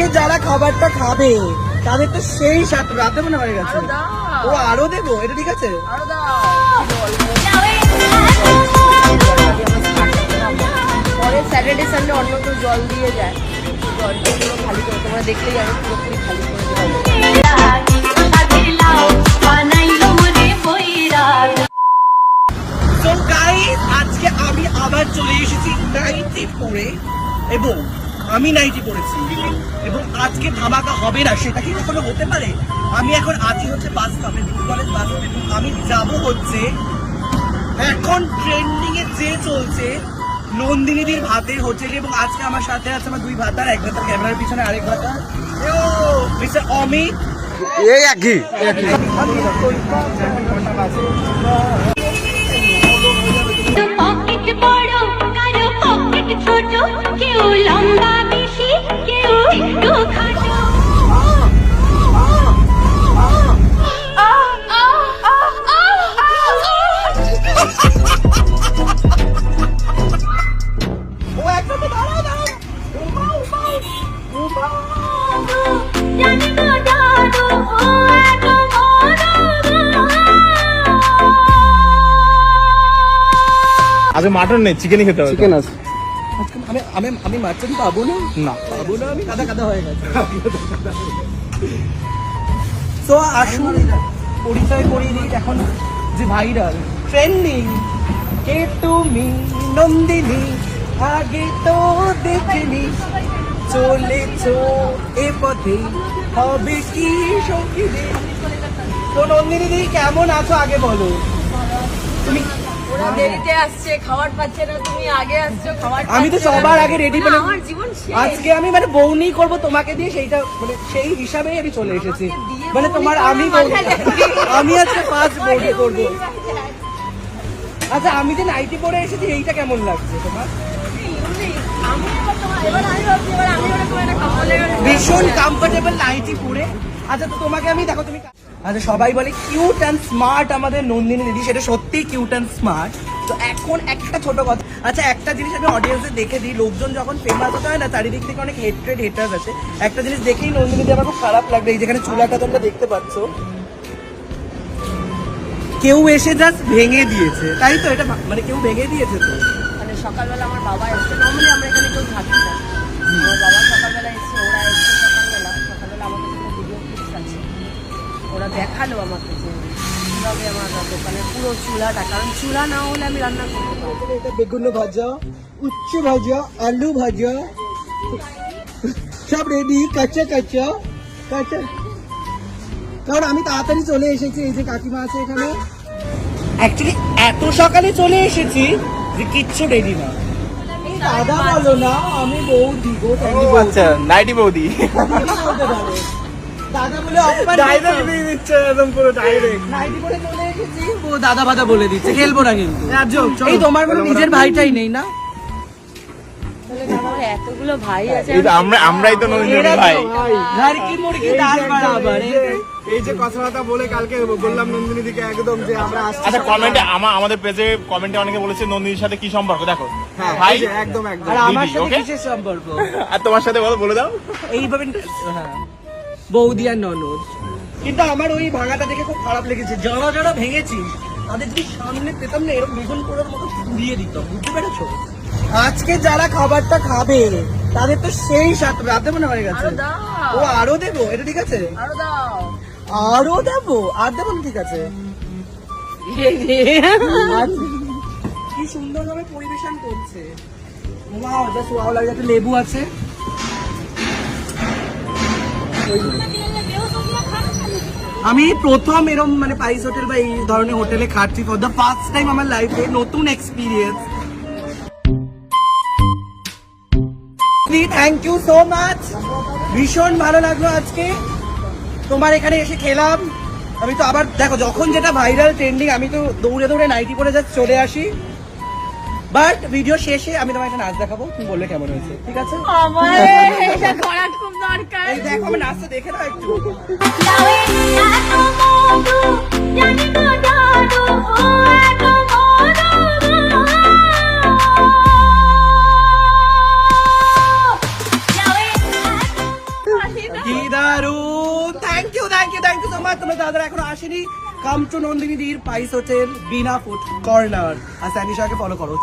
আজকে যারা খাবারটা খাবে তাদের তো সেই সাত রাতে মনে হয়ে গেছে। ও আরও দেবো এটা ঠিক আছে? আরও পরে স্যাটারডে সানডে অন্য কেউ জল দিয়ে যায়। জলটা খালি করে তোমরা দেখলেই আমি পুরোপুরি খালি করে তো গাইস আজকে আমি আবার চলে এসেছি এবং আমি নাইটি পরেছি। এবং আজকে ধামাকা হবে না সেটা কি কখনো হতে পারে? আমি এখন আছি হচ্ছে বাস স্টপে কলেজ বাস এবং আমি যাব হচ্ছে এখন ট্রেন্ডিং এ যে চলছে নন্দিনীদির ভাতের হোটেলে এবং আজকে আমার সাথে আছে আমার দুই ভাতার এক ভাতার ক্যামেরার পিছনে আরেক ভাতার মিস্টার অমিত। এই একই। আজকে মাটন নেই চিকেনই খেতে হবে চিকেন আছে। আমি আমি আমি মার্চেন্ট পাবো না? না। পাবো না আমি? কাদা কাদা হয়ে গেছে। তো আসুন পরিচয় করিয়ে দিই এখন যে ভাইরাল। ট্রেন্ডিং কে তুমি নন্দিনী আগে তো দেখিনি। চলেছ এ পথে হবে কি সঙ্গিনী তো নন্দিনী দি কেমন আছো আগে বলো? তুমি দেরিতে আসছে খাবার পাচ্ছে না তুমি আগে আসছো খাবার আমি তো সবার আগে রেডি মানে আমার জীবন আজকে আমি মানে বৌনি করব তোমাকে দিয়ে সেইটা মানে সেই হিসাবেই আমি চলে এসেছি। মানে তোমার আমি আমি আজকে ফার্স্ট বৌনি করব। আচ্ছা আমি যে নাইটি পরে এসেছি এইটা কেমন লাগছে তোমার? ভীষণ কমফোর্টেবল নাইটি পরে আচ্ছা তো তোমাকে আমি দেখো তুমি আচ্ছা সবাই বলে কিউট অ্যান্ড স্মার্ট আমাদের নন্দিনী দিদি, সেটা সত্যিই কিউট অ্যান্ড স্মার্ট তো এখন একটা ছোট কথা আচ্ছা একটা জিনিস আমি অডিয়েন্সে দেখে দিই, লোকজন যখন ফেমাস হতে হয় না, চারিদিক থেকে অনেক হেট্রেড হেটার্স আছে। একটা জিনিস দেখেই নন্দিনী দিদি আমার খুব খারাপ লাগবে এই যেখানে চুলাটা তোমরা দেখতে পাচ্ছ। কেউ এসে জাস্ট ভেঙে দিয়েছে, তাই তো? এটা মানে কেউ ভেঙে দিয়েছে তো? মানে সকালবেলা আমার বাবা এসছে নর্মালি আমরা এখানে কেউ থাকি না। দেখাল আমাকে যে কীভাবে আমার দোকানের পুরো চুলাটা কারণ চুলা না হলে আমি রান্না করতে পারব এটা বেগুন ভাজা উচ্ছে ভাজা আলু ভাজা। সব রেডি কাঁচা কাঁচা কাঁচা। কারণ আমি তাড়াতাড়ি চলে এসেছি এই যে কাকিমা আছে এখানে। অ্যাকচুয়ালি এত সকালে চলে এসেছি যে কিচ্ছু রেডি না। দাদা বলো না আমি বৌদি গো। আচ্ছা নাইটি বৌদি। দিদি বলতে পারো। দাদা বলে অপমান ডাইরেক্ট দিয়ে দিচ্ছে একদম পুরো ডাইরেক্ট নাইটি পরে চলে এসেছি। ও দাদা বাদা বলে দিচ্ছে খেলব না কিন্তু। এই তোমার কোনো নিজের ভাইটাই নেই না? এতগুলো ভাই আছে আমরা আমরাই তো নন্দিনী ভাই। ঘর কি মুরগি দাল বরাবর এই যে কথাবার্তা বলে কালকে বললাম নন্দিনী দিকে একদম যে আমরা আচ্ছা কমেন্টে আমার আমাদের পেজে কমেন্টে অনেকে বলেছে নন্দিনীর সাথে কি সম্পর্ক? দেখো। হ্যাঁ ভাই একদম একদম। আর আমার সাথে কিসের সম্পর্ক? আর তোমার সাথে বলো বলে দাও। এইভাবে হ্যাঁ। বৌদি আর ননদ। কিন্তু আমার ওই ভাঙাটা দেখে খুব খারাপ লেগেছে। যারা যারা ভেঙেছি। তাদের যদি সামনে পেতাম না এরকম বেগুন পোড়ার মতো পুড়িয়ে দিতাম বুঝতে পেরেছ? আজকে যারা খাবারটা খাবে তাদের তো সেই সাত রাতে মনে হয়ে গেছে। ও আরও দেবো এটা ঠিক আছে? আরও দেবো আর দেবো ঠিক আছে? কি সুন্দর ভাবে পরিবেশন করছে। ওয়াও জাস্ট ওয়াও লাগে একটা লেবু আছে। আমি প্রথম এরম মানে পাইস হোটেল বা এই ধরনের হোটেলে খাচ্ছি ফর দ্য ফার্স্ট টাইম আমার লাইফে নতুন experience thank you so much ভীষণ ভালো লাগল আজকে। তোমার এখানে এসে খেলাম। আমি তো আবার, দেখো, যখন যেটা ভাইরাল ট্রেন্ডিং আমি তো দৌড়ে দৌড়ে নাইটি পরে যা চলে আসি। বাট ভিডিও শেষে আমি তোমার একটা নাচ দেখাবো তুমি বললে কেমন হয়েছে ঠিক আছে? আমার এটা করা খুব দরকার। এই দেখো আমি নাচটা দেখে নাও একটু। জানি তো জানো ও এত you thank you so much তোমরা যারা এখনও আসেনি কাম টু নন্দিনী দির পাইস হোটেল বিনা ফুড কর্নার আর স্যানিশাকে ফলো করো।